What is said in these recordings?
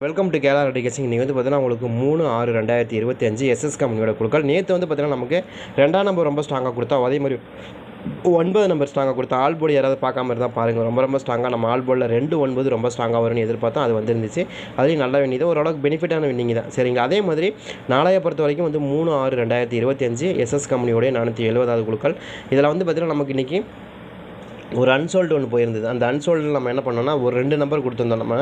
Welcome to Khelo eradication இன்றைக்கி வந்து பார்த்தீங்கன்னா உங்களுக்கு மூணு ஆறு ரெண்டாயிரத்தி இருபத்தி அஞ்சு எஸ்எஸ் கம்பெனியோட குழுக்கள் நேற்று வந்து பார்த்தீங்கன்னா நமக்கு ரெண்டாம் நம்பர் ரொம்ப ஸ்ட்ராங்காக கொடுத்தா அதே மாதிரி ஒன்பது நம்பர் ஸ்ட்ராங்காக கொடுத்தா ஆல் போர்டு யாராவது பார்க்காம இருந்தால் பாருங்கள் ரொம்ப ரொம்ப ஸ்ட்ராங்காக நம்ம ஆல் போர்டில் ரெண்டு ஒன்பது ரொம்ப ஸ்ட்ராங்காக வரும்னு எதிர்பார்த்தோம் அது வந்துருந்துச்சு. அதுலேயும் நல்ல வின்னிங் ஓரளவுக்கு பெனிஃபிட்டான வின்னிங் தான். சரிங்களா? அதே மாதிரி நாளைய பொறுத்த வரைக்கும் வந்து மூணு ஆறு ரெண்டாயிரத்தி இருபத்தி அஞ்சு எஸ்எஸ் கம்பெனியோடைய நானூற்றி எழுபதாவது குழுக்கள் இதில் வந்து பார்த்தீங்கன்னா நமக்கு இன்றைக்கி ஒரு அன்சோல்டு ஒன்று போயிருந்தது. அந்த அன்சோல்டில் நம்ம என்ன பண்ணோம்னா ஒரு ரெண்டு நம்பர் கொடுத்துருந்தோம் நம்ம.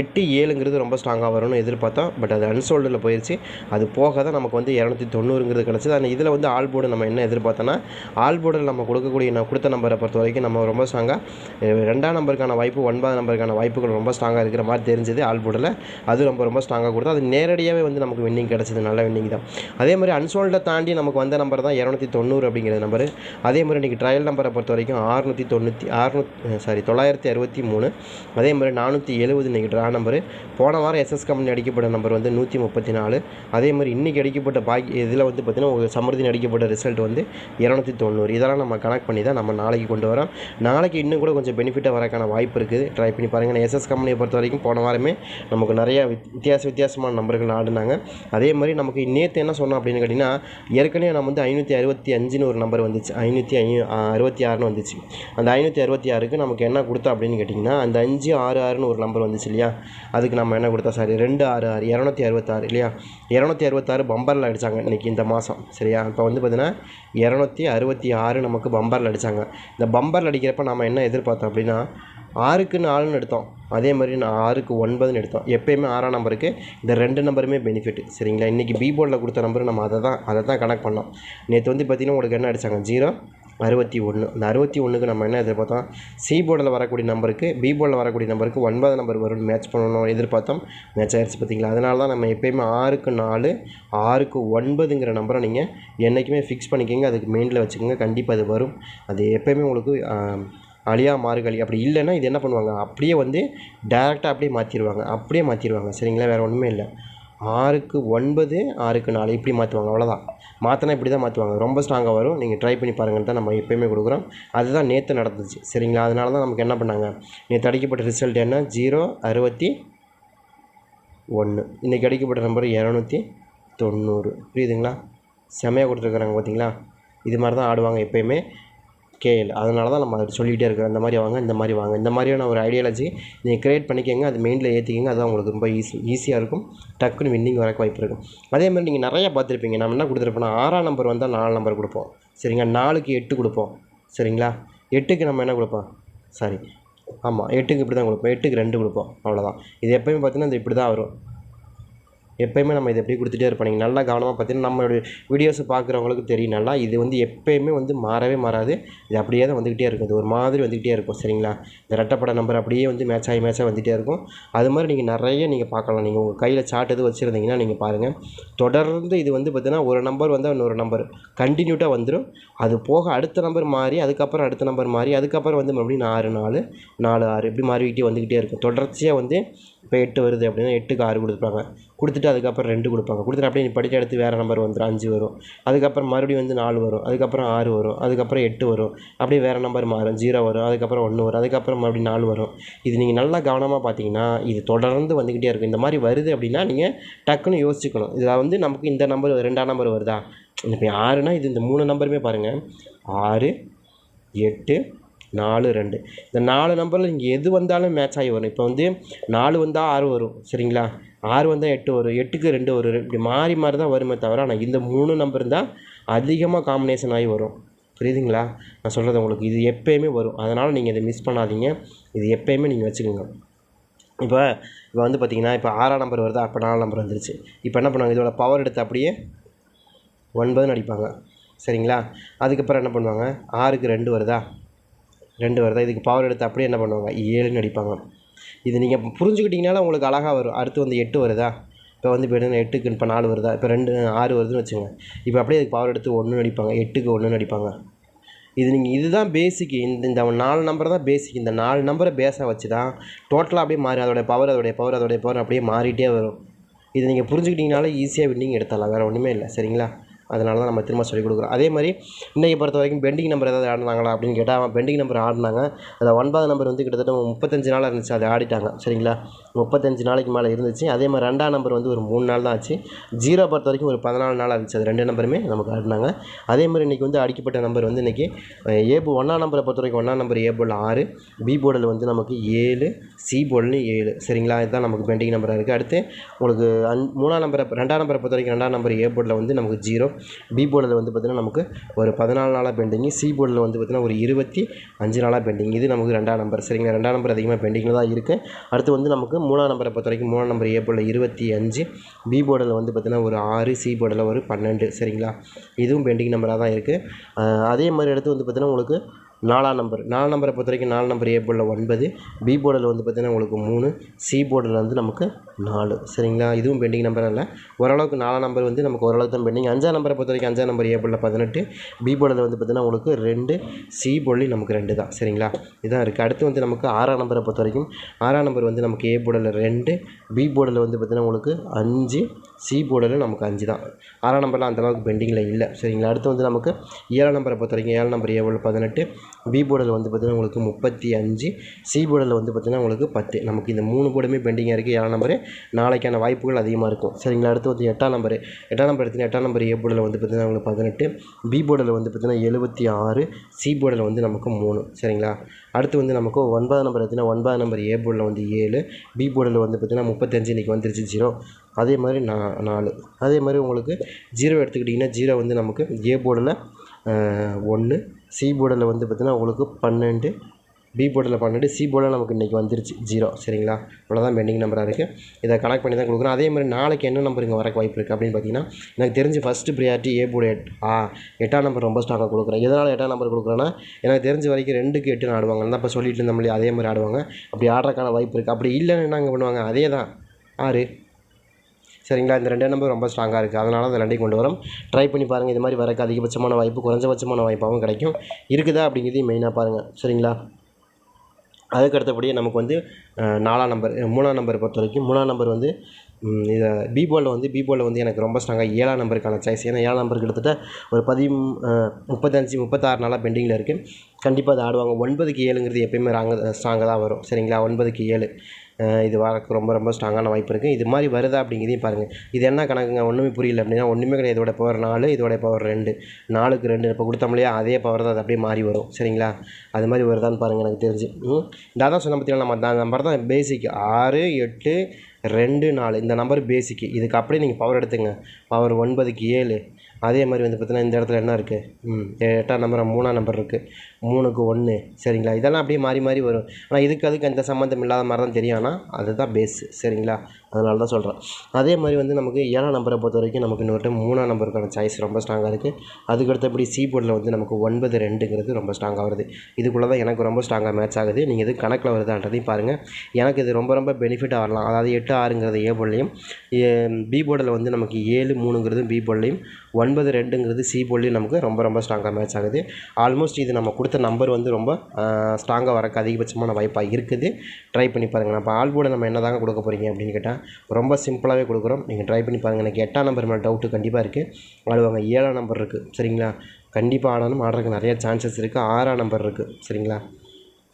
எட்டு ஏழுங்கிறது ரொம்ப ஸ்ட்ராங்காக வரும்னு எதிர்பார்த்தோம் பட் அது அன்சோல்டில் போயிடுச்சு அது போக தான் நமக்கு வந்து இரநூத்தி தொண்ணூறுங்கிறது கிடச்சிது. அந்த இதில் வந்து ஆல் போர்டு நம்ம என்ன எதிர்பார்த்தோன்னா ஆல் போர்டில் நம்ம கொடுக்கக்கூடிய நான் கொடுத்த நம்பரை பொறுத்த வரைக்கும் நம்ம ரொம்ப ஸ்ட்ராங்காக ரெண்டாம் நம்பருக்கான வாய்ப்பு ஒன்பதாம் நம்பருக்கான வாய்ப்புகள் ரொம்ப ஸ்ட்ராங்காக இருக்கிற மாதிரி தெரிஞ்சது ஆல் போர்டில் அது ரொம்ப ரொம்ப ஸ்ட்ராங்காக கொடுத்தோம் அது நேரடியாகவே வந்து நமக்கு வின்னிங் கிடச்சிது. நல்ல வின்னிங் தான். அதே மாதிரி அன்சோல்டை தாண்டி நமக்கு வந்த நம்பர் தான் இரநூத்தி தொண்ணூறு அப்படிங்கிற நம்பர் அதே மாதிரி இன்றைக்கி ட்ரையல் நம்பரை பொறுத்த வரைக்கும் ஆறுநூற்றி தொண்ணூற்றி அறுநூத்தி சாரி தொள்ளாயிரத்தி அறுபத்தி மூணு. அதே மாதிரி நானூற்றி எழுபது இன்றைக்கி ட்ரா நம்பரு போன வாரம் எஸ்எஸ் கம்பெனி அடிக்கப்பட்ட நம்பர் வந்து நூற்றி முப்பத்தி நாலு அதே மாதிரி இன்றைக்கி அடிக்கப்பட்ட பாக்கி இதில் வந்து பார்த்திங்கன்னா ஒரு சமൃദ്ധி அடிக்கப்பட்ட ரிசல்ட் வந்து இரநூத்தி தொண்ணூறு. இதெல்லாம் நம்ம கனெக்ட் பண்ணி தான் நம்ம நாளைக்கு கொண்டு வரோம். நாளைக்கு இன்னும் கூட கொஞ்சம் பெனிஃபிட்டாக வரக்கான வாய்ப்பு இருக்குது. ட்ரை பண்ணி பாருங்கள் எஸ்எஸ் கம்பெனியை பொறுத்த வரைக்கும் போன வாரமே நமக்கு நிறையா வித்- வித்தியாச வித்தியாசமான நம்பர்கள் ஆடினாங்க அதே மாதிரி நமக்கு நேற்று என்ன சொன்னோம் அப்படின்னு கேட்டிங்கன்னா ஏற்கனவே நம்ம வந்து ஐநூற்றி அறுபத்தி அஞ்சுன்னு ஒரு நம்பர் வந்துச்சு. ஐநூற்றி ஐ அறுபத்தி ஆறுன்னு வந்துச்சு. அந்த ஐநூற்றி அறுபத்தி ஆறுக்கு நமக்கு என்ன கொடுத்தா அப்படின்னு கேட்டிங்கன்னா அந்த அஞ்சு ஆறு ஆறுன்னு ஒரு நம்பர் வந்துச்சு இல்லையா? அதுக்கு நம்ம என்ன கொடுத்தா சாரி ரெண்டு ஆறு ஆறு இரநூத்தி அறுபத்தாறு இல்லையா? இரநூத்தி அறுபத்தாறு பம்பரில் அடித்தாங்க இன்றைக்கி இந்த மாதம் சரியா? இப்போ வந்து பார்த்தீங்கன்னா இரநூத்தி அறுபத்தி ஆறு நமக்கு பம்பரில் அடித்தாங்க இந்த பம்பரில் அடிக்கிறப்ப நம்ம என்ன எதிர்பார்த்தோம் அப்படின்னா ஆறுக்கு நாலுன்னு எடுத்தோம். அதே மாதிரி நான் ஆறுக்கு ஒன்பதுன்னு எடுத்தோம். எப்பயுமே ஆறாம் நம்பருக்கு இந்த ரெண்டு நம்பருமே பெனிஃபிட் சரிங்களா? இன்றைக்கி பி போர்டில் கொடுத்த நம்பர் நம்ம அதை தான் அதை தான் கனெக்ட் பண்ணோம். நேற்று வந்து பார்த்திங்கன்னா உங்களுக்கு என்ன அடித்தாங்க ஜீரோ அறுபத்தி ஒன்று அந்த அறுபத்தி ஒன்றுக்கு நம்ம என்ன எதிர்பார்த்தோம்? சி போர்டில் வரக்கூடிய நம்பருக்கு பி போர்டில் வரக்கூடிய நம்பருக்கு ஒன்பது நம்பர் வரும்னு மேட்ச் பண்ணணும் எதிர்பார்த்தோம். மேட்ச் ஆயிடுச்சு பார்த்தீங்களா? அதனால தான் நம்ம எப்பயுமே ஆறுக்கு நாலு ஆறுக்கு ஒன்பதுங்கிற நம்பரை நீங்கள் என்றைக்குமே ஃபிக்ஸ் பண்ணிக்கோங்க. அதுக்கு மெயினில் வச்சுக்கோங்க. கண்டிப்பாக அது வரும். அது எப்பயுமே உங்களுக்கு அழியா மாறுகளி அப்படி இல்லைன்னா இது என்ன பண்ணுவாங்க? அப்படியே வந்து டேரெக்டாக அப்படியே மாற்றிடுவாங்க அப்படியே மாற்றிடுவாங்க சரிங்களா? வேறு ஒன்றுமே இல்லை. ஆறுக்கு ஒன்பது ஆறுக்கு நாலு. இப்படி மாற்றுவாங்க. அவ்வளோதான் மாற்றினா இப்படி தான் மாற்றுவாங்க. ரொம்ப ஸ்ட்ராங்காக வரும். நீங்கள் ட்ரை பண்ணி பாருங்கன்னு தான் நம்ம எப்பயுமே கொடுக்குறோம். அதுதான் நேற்று நடந்துச்சு. சரிங்களா? அதனால தான் நமக்கு என்ன பண்ணாங்க? நேற்று அடிக்கப்பட்ட ரிசல்ட் என்ன? ஜீரோ அறுபத்தி ஒன்று இன்றைக்கி அடிக்கப்பட்ட நம்பர் இரநூத்தி தொண்ணூறு. புரியுதுங்களா? செமையாக கொடுத்துருக்குறாங்க பார்த்தீங்களா இது மாதிரி தான் ஆடுவாங்க எப்பயுமே. கேஎல் அதனால தான் நம்ம அதை சொல்லிகிட்டே இருக்கிறோம். இந்த மாதிரி வாங்க இந்த மாதிரி வாங்க. இந்த மாதிரியான ஒரு ஐடியாலஜி நீங்கள் க்ரியேட் பண்ணிக்கோங்க. அது மெயினில் ஏற்றிக்கங்க அதுதான் உங்களுக்கு ரொம்ப ஈஸி ஈஸியாக இருக்கும். டக்குன்னு வின்னிங் வரக்கு வாய்ப்பு இருக்கும். அதே மாதிரி நீங்கள் நிறையா பார்த்துருப்பீங்க. நம்ம என்ன கொடுத்துருப்போம்னா ஆறாம் நம்பர் வந்தால் நாலு நம்பர் கொடுப்போம். சரிங்களா? நாலுக்கு எட்டு கொடுப்போம். சரிங்களா? எட்டுக்கு நம்ம என்ன கொடுப்போம்? சாரி ஆமாம் எட்டுக்கு இப்படி தான் கொடுப்போம். எட்டுக்கு ரெண்டு கொடுப்போம். அவ்வளோதான் இது எப்பயுமே பார்த்தீங்கன்னா இது இப்படி தான் வரும். எப்பயுமே நம்ம இதை எப்படி கொடுத்துட்டே இருப்போம். நீங்கள் நல்லா கவனமாக பார்த்தீங்கன்னா நம்மளுடைய வீடியோஸை பார்க்குறவங்களுக்கு தெரியும். நல்லா இது வந்து எப்பயுமே வந்து மாறவே மாறாது. இது அப்படியே தான் வந்துக்கிட்டே இருக்கும். இது ஒரு மாதிரி வந்துக்கிட்டே இருக்கும். சரிங்களா? இந்த ரெட்டப்பட நம்பர் அப்படியே வந்து மேட்ச் ஆகி மேட்சாக வந்துகிட்டே இருக்கும். அது மாதிரி நீங்கள் நிறைய நீங்கள் பார்க்கலாம். நீங்கள் உங்கள் கையில் சார்ட் எதுவும் வச்சுருந்தீங்கன்னா நீங்கள் பாருங்கள் தொடர்ந்து இது வந்து பார்த்தீங்கன்னா ஒரு நம்பர் வந்தால் இன்னொரு நம்பர் கண்டினியூட்டாக வந்துடும் அது போக அடுத்த நம்பர் மாறி அதுக்கப்புறம் அடுத்த நம்பர் மாறி அதுக்கப்புறம் வந்து மறுபடியும் ஆறு நாலு நாலு ஆறு இப்படி மாறிக்கிட்டே வந்துக்கிட்டே இருக்கும். தொடர்ச்சியாக வந்து இப்போ எட்டு வருது அப்படின்னா எட்டுக்கு ஆறு கொடுப்பாங்க. கொடுத்துட்டு அதுக்கப்புறம் ரெண்டு கொடுப்பாங்க. கொடுத்துட்டு அப்படியே நீ படிக்க அடுத்து வேறு நம்பர் வந்துடும் அஞ்சு வரும். அதுக்கப்புறம் மறுபடியும் வந்து நாலு வரும். அதுக்கப்புறம் ஆறு வரும். அதுக்கப்புறம் எட்டு வரும். அப்படியே வேறு நம்பர் மாறும். ஜீரோ வரும். அதுக்கப்புறம் ஒன்று வரும். அதுக்கப்புறம் மறுபடியும் நாலு வரும். இது நீங்கள் நல்லா கவனமாக பார்த்தீங்கன்னா இது தொடர்ந்து வந்துக்கிட்டே இருக்கும். இந்த மாதிரி வருது அப்படின்னா நீங்கள் டக்குன்னு யோசிச்சுக்கணும். இதில் வந்து நமக்கு இந்த நம்பர் ரெண்டாம் நம்பர் வருதா? இப்போ ஆறுனா இது இந்த மூணு நம்பருமே பாருங்கள் ஆறு எட்டு நாலு ரெண்டு. இந்த நாலு நம்பரில் நீங்கள் எது வந்தாலும் மேட்ச் ஆகி வரும். இப்போ வந்து நாலு வந்தால் ஆறு வரும் சரிங்களா? ஆறு வந்தால் எட்டு வரும் எட்டுக்கு ரெண்டு வரும் இப்படி மாறி மாறி தான் வருமே தவிர ஆனால் இந்த மூணு நம்பர் தான் அதிகமாக காம்பினேஷன் ஆகி வரும். புரியுதுங்களா? நான் சொல்கிறது உங்களுக்கு இது எப்பயுமே வரும். அதனால் நீங்கள் இதை மிஸ் பண்ணாதீங்க. இது எப்பயுமே நீங்கள் வச்சுக்கோங்க. இப்போ இப்போ வந்து பார்த்திங்கன்னா இப்போ ஆறாம் நம்பர் வருதா? அப்போ நாலாம் நம்பர் வந்துருச்சு. இப்போ என்ன பண்ணுவாங்க? இதோட பவர் எடுத்து அப்படியே ஒன்பதுன்னு அடிப்பாங்க. சரிங்களா? அதுக்கப்புறம் என்ன பண்ணுவாங்க? ஆறுக்கு ரெண்டு வருதா? ரெண்டு வருதா இதுக்கு பவர் எடுத்து அப்படியே என்ன பண்ணுவாங்க? ஏழுன்னு அடிப்பாங்க. இது நீங்கள் புரிஞ்சுக்கிட்டிங்கனால உங்களுக்கு அழகாக வரும். அடுத்து வந்து எட்டு வருதா? இப்போ வந்து இப்போ என்ன எட்டுக்கு இப்போ நாலு வருதா? இப்போ ரெண்டு ஆறு வருதுன்னு வச்சுங்க இப்போ அப்படியே அதுக்கு பவர் எடுத்து ஒன்று அடிப்பாங்க. எட்டுக்கு ஒன்றுன்னு அடிப்பாங்க. இது நீங்கள் இதுதான் பேசிக் இந்த இந்த நாலு நம்பர் தான் பேசிக் இந்த நாலு நம்பரை பேஸாக வச்சு தான் டோட்டலாக அப்படியே மாறி அதோடைய பவர் அதோடைய பவர் அதோடைய பவர் அப்படியே மாறிட்டே வரும். இது நீங்கள் புரிஞ்சுக்கிட்டிங்கனால ஈஸியாக வின்னிங் எடுத்துடலாம். வேறு ஒன்றுமே இல்லை. சரிங்களா? அதனால தான் நம்ம திரும்ப சொல்லிக் கொடுக்குறோம். அதே மாதிரி இன்றைக்கி பொறுத்த வரைக்கும் பெண்டிங் நம்பர் ஏதாவது ஆடினாங்களா அப்படின்னு கேட்டால் அவன் பெண்டிங் நம்பர் ஆடினாங்க. அந்த ஒன்பது நம்பர் வந்து கிட்டத்தட்ட முப்பத்தஞ்சு நாளாக இருந்துச்சு அதை ஆடிட்டாங்க. சரிங்களா? முப்பத்தஞ்சு நாளைக்கு மேலே இருந்துச்சு. அதே மாதிரி ரெண்டாம் நம்பர் வந்து ஒரு மூணு நாள் தான் ஆச்சு. ஜீரோ பொறுத்த வரைக்கும் ஒரு பதினாலு நாள் ஆச்சு. அது ரெண்டு நம்பருமே நமக்கு ஆடினாங்க. அதே மாதிரி இன்றைக்கி வந்து அடிக்கப்பட்ட நம்பர் வந்து இன்றைக்கி ஏ ஒன்றாம் நம்பரை பொறுத்த வரைக்கும் ஒன்றாம் நம்பர் ஏ போர்டில் ஆறு பி போர்டில் வந்து நமக்கு ஏழு சி போர்டில் ஏழு. சரிங்களா? இதுதான் நமக்கு பெண்டிங் நம்பராக இருக்குது அடுத்து உங்களுக்கு அன் மூணாம் நம்பரை ரெண்டாம் நம்பரை பொறுத்த வரைக்கும் ரெண்டாம் நம்பர் ஏ போர்டில் வந்து நமக்கு ஜீரோ பி போர்டில் வந்து பார்த்திங்கன்னா நமக்கு ஒரு பதினாலு நாளாக பெண்டிங் சி போர்டில் வந்து பார்த்திங்கன்னா ஒரு இருபத்தி அஞ்சு நாளாக பெண்டிங் இது நமக்கு ரெண்டாம் நம்பர் சரிங்களா? ரெண்டாம் நம்பர் அதிகமாக பெண்டிங்கில் தான் இருக்குது அடுத்து வந்து நமக்கு மூணாம் நம்பரை பொறுத்த வரைக்கும் மூணாம் நம்பர் ஏ போர்டில் இருபத்தி அஞ்சு பி போர்டில் வந்து பார்த்திங்கன்னா ஒரு ஆறு சி போர்டில் ஒரு பன்னெண்டு. சரிங்களா? இதுவும் பெண்டிங் நம்பராக தான் இருக்குது அதே மாதிரி எடுத்து வந்து பார்த்திங்கன்னா உங்களுக்கு நாலாம் நம்பர். நாலு நம்பரை பொறுத்த வரைக்கும் நாலு நம்பர் ஏ போர்டில் ஒன்பது பி போர்டில் வந்து பார்த்திங்கன்னா உங்களுக்கு மூணு சி போர்டில் வந்து நமக்கு நாலு. சரிங்களா? இதுவும் பெண்டிங் நம்பர் இல்லை ஓரளவுக்கு நாலாம் நம்பர் வந்து நமக்கு ஓரளவுக்கு தான் பெண்டிங் அஞ்சாம் நம்பரை பொறுத்த வரைக்கும் அஞ்சாம் நம்பர் ஏ போர்டில் பதினெட்டு பி போர்டில் வந்து பார்த்திங்கன்னா உங்களுக்கு ரெண்டு சி போர்டில் நமக்கு ரெண்டு தான். சரிங்களா? இதான் இருக்குது அடுத்து வந்து நமக்கு ஆறாம் நம்பரை பொறுத்த வரைக்கும் ஆறாம் நம்பர் வந்து நமக்கு ஏ போர்டில் ரெண்டு பி போர்டில் வந்து பார்த்திங்கன்னா உங்களுக்கு அஞ்சு சி போர்டில் நமக்கு அஞ்சு தான். ஆறாம் நம்பரில் அந்தளவுக்கு பெண்டிங்கில் இல்லை. சரிங்களா? அடுத்து வந்து நமக்கு ஏழாம் நம்பரை பொறுத்த வரைக்கும் ஏழாம் நம்பர் ஏழு பதினெட்டு. பி போர்டில் வந்து பார்த்திங்கன்னா உங்களுக்கு முப்பத்தி அஞ்சு. சி போர்டில் வந்து பார்த்திங்கன்னா உங்களுக்கு பத்து. நமக்கு இந்த மூணு போர்டுமே பெண்டிங்காக இருக்குது ஏழாம் நம்பரு நாளைக்கான வாய்ப்புகள் அதிகமாக இருக்கும். சரிங்களா? அடுத்து வந்து எட்டாம் நம்பர் எட்டாம் நம்பர் எடுத்திங்கன்னா எட்டாம் நம்பர் ஏ போர்டில் வந்து பார்த்திங்கன்னா உங்களுக்கு பதினெட்டு. பி போர்டில் வந்து பார்த்திங்கன்னா எழுபத்தி ஆறு. சி போர்டில் வந்து நமக்கு மூணு. சரிங்களா? அடுத்து வந்து நமக்கு ஒன்பதாம் நம்பர் எடுத்திங்கன்னா ஒன்பதாம் நம்பர் ஏ போர்டில் வந்து ஏழு. பி போர்டில் வந்து பார்த்திங்கன்னா முப்பத்தஞ்சு. இன்றைக்கி வந்துருச்சு ஜீரோ அதே மாதிரி நா நாலு. அதே மாதிரி உங்களுக்கு ஜீரோ எடுத்துக்கிட்டிங்கன்னா ஜீரோ வந்து நமக்கு ஏ போர்டில் ஒன்று சி போர்டில் வந்து பார்த்திங்கன்னா உங்களுக்கு பன்னெண்டு. பி போர்டில் பன்னெண்டு. சி போர்டில் நமக்கு இன்றைக்கி வந்துருச்சு ஜீரோ. சரிங்களா? இவ்வளோதான் பெண்டிங் நம்பராக இருக்குது இதை கனெக்ட் பண்ணி தான் கொடுக்குறோம். அதே மாதிரி நாளைக்கு என்ன நம்பர் இங்கே வரக்கு வாய்ப்பு இருக்குது அப்படின்னு பார்த்தீங்கன்னா எனக்கு தெரிஞ்சு ஃபஸ்ட்டு ப்ரியாரிட்டி ஏ போர்டு எட் ஆ எட்டாம் நம்பர் ரொம்ப ஸ்ட்ராங்காக கொடுக்குறேன். எதனால் எட்டாம் நம்பர் கொடுக்குறேன்னா எனக்கு தெரிஞ்ச வரைக்கும் ரெண்டுக்கு எட்டுன்னு ஆடுவாங்க. தான் இப்போ சொல்லிட்டு இருந்தோம் இல்லையா அதே மாதிரி ஆடுவாங்க. அப்படி ஆடுறதுக்கான வாய்ப்பு இருக்குது அப்படி இல்லைன்னு என்ன பண்ணுவாங்க? அதே தான் ஆறு. சரிங்களா? இந்த ரெண்டே நம்பர் ரொம்ப ஸ்ட்ராங்காக இருக்குது அதனால அந்த ரெண்டையும் கொண்டு வரோம். ட்ரை பண்ணி பாருங்கள் இது மாதிரி வரக்கு அதிகபட்சமான வாய்ப்பு குறைஞ்சபட்சமான வாய்ப்பாகவும் கிடைக்கும். இருக்குதா அப்படிங்கிறதையும் மெயினாக பாருங்கள் சரிங்களா? அதுக்கு அடுத்தபடியே நமக்கு வந்து நாலாம் நம்பர் மூணாம் நம்பர் பொறுத்த வரைக்கும் மூணாம் நம்பர் வந்து இதை பி வந்து பி வந்து எனக்கு ரொம்ப ஸ்ட்ராங்காக ஏழாம் நம்பருக்கான சாய்ஸ் ஏன்னா ஏழாம் நம்பர் கிட்டத்தட்ட ஒரு பதி முப்பத்தஞ்சு முப்பத்தாறு நாளாக பெண்டிங்கில் இருக்குது கண்டிப்பாக அதை ஆடுவாங்க. ஒன்பதுக்கு ஏழுங்கிறது எப்பயுமே ராங்க ஸ்ட்ராங்காக தான் வரும். சரிங்களா? ஒன்பதுக்கு ஏழு. இது வரக்கு ரொம்ப ரொம்ப ஸ்ட்ராங்கான வாய்ப்பு இருக்குது இது மாதிரி வருதா அப்படிங்கிறதையும் பாருங்கள் இது என்ன கணக்குங்க? ஒன்றுமே புரியல அப்படின்னா ஒன்றுமே கிடையாது. இதோட பவர் நாலு இதோட பவர் ரெண்டு. நாலுக்கு ரெண்டு. இப்போ கொடுத்தோம் இல்லையா? அதே பவர் தான் அது அப்படியே மாறி வரும். சரிங்களா? அது மாதிரி வருதான்னு பாருங்கள் எனக்கு தெரிஞ்சு. இந்த தான் சொன்ன பார்த்தீங்கன்னா நம்ம அந்த நம்பர் தான் பேசிக் ஆறு எட்டு ரெண்டு நாலு. இந்த நம்பர் பேசிக்கு இதுக்கு அப்படியே நீங்கள் பவர் எடுத்துங்க. பவர் ஒன்பதுக்கு ஏழு. அதே மாதிரி வந்து பார்த்தீங்கன்னா இந்த இடத்துல என்ன இருக்குது ம் எட்டாம் நம்பர் மூணாம் நம்பர் இருக்குது மூணுக்கு ஒன்று சரிங்களா? இதெல்லாம் அப்படியே மாறி மாறி வரும். ஆனால் இதுக்கு அதுக்கு எந்த சம்மந்தம் இல்லாத மாதிரி தான் தெரியும். ஆனால் அதுதான் பேஸ் சரிங்களா? அதனால தான் சொல்கிறேன் அதே மாதிரி வந்து நமக்கு ஏழாம் நம்பரை பொறுத்த வரைக்கும் நமக்கு இன்னொரு டைம் மூணாம் நம்பருக்கான சாய்ஸ் ரொம்ப ஸ்ட்ராங்காக இருக்குது அதுக்கு அடுத்தபடி சி போர்டில் வந்து நமக்கு ஒன்பது ரெண்டுங்கிறது ரொம்ப ஸ்ட்ராங்காக வருது. இதுக்குள்ளே தான் எனக்கு ரொம்ப ஸ்ட்ராங்காக மேட்ச் ஆகுது. நீங்கள் இது கணக்கில் வருதான்றதையும் பாருங்கள் எனக்கு இது ரொம்ப ரொம்ப பெனிஃபிட் ஆகலாம் அதாவது எட்டு ஆறுங்கிறது ஏ போர்ட்லேயும் பி போர்டில் வந்து நமக்கு ஏழு மூணுங்கிறது பி போர்ட்லேயும் எண்பது ரெண்டுங்கிறது சி போர்ட்லேயும் நமக்கு ரொம்ப ரொம்ப ஸ்ட்ராங்காக மேட்ச் ஆகுது. ஆல்மோஸ்ட் இது நம்ம கொடுத்த நம்பர் வந்து ரொம்ப ஸ்ட்ராங்காக வரக்கு அதிகபட்சமான வாய்ப்பாக இருக்குது. ட்ரை பண்ணி பாருங்கள் நம்ம ஆல் போர்டை நம்ம என்ன தாங்க கொடுக்க போகிறீங்க அப்படின்னு கேட்டால் ரொம்ப சிம்பிளாகவே கொடுக்குறோம். நீங்கள் ட்ரை பண்ணி பாருங்கள் எனக்கு எட்டாம் நம்பர் மேலே டவுட்டு கண்டிப்பாக இருக்குது ஆடுவாங்க ஏழாம் நம்பர் இருக்குது சரிங்களா? கண்டிப்பாக ஆடணும். ஆடுறதுக்கு நிறைய சான்சஸ் இருக்குது ஆறாம் நம்பர் இருக்குது சரிங்களா?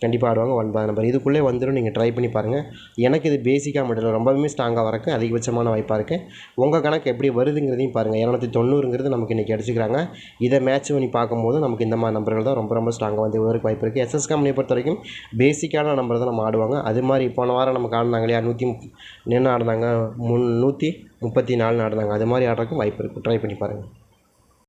கண்டிப்பாக ஆடுவாங்க. ஒன்பது நம்பர் இதுக்குள்ளே வந்துடும் நீங்கள் ட்ரை பண்ணி பாருங்கள் எனக்கு இது பேசிக்காக மட்டும் இல்லை ரொம்பவுமே ஸ்ட்ராங்காக வரக்கு அதிகபட்சமான வாய்ப்பாக இருக்குது உங்கள் கணக்கு எப்படி வருதுங்கிறதையும் பாருங்கள் இரநூத்தி தொண்ணூறுங்கிறது நமக்கு இன்றைக்கி அடிச்சுக்கிறாங்க. இதை மேட்ச் பண்ணி பார்க்கும்போது நமக்கு இந்த மாதிரி நம்பர்கள் தான் ரொம்ப ரொம்ப ஸ்ட்ராங்காக வந்து வருவதற்கு வாய்ப்பு இருக்குது எஸ்எஸ் கம்பெனியை பொறுத்த வரைக்கும் பேசிக்கான நம்பர் தான் நம்ம ஆடுவாங்க. அது மாதிரி போன வாரம் நமக்கு ஆடினாங்க இல்லையா? நூற்றி நின்று ஆடினாங்க முன் நூற்றி முப்பத்தி நாலு ஆடினாங்க. அது மாதிரி ஆடுறதுக்கும் வாய்ப்பு இருக்குது ட்ரை பண்ணி பாருங்கள்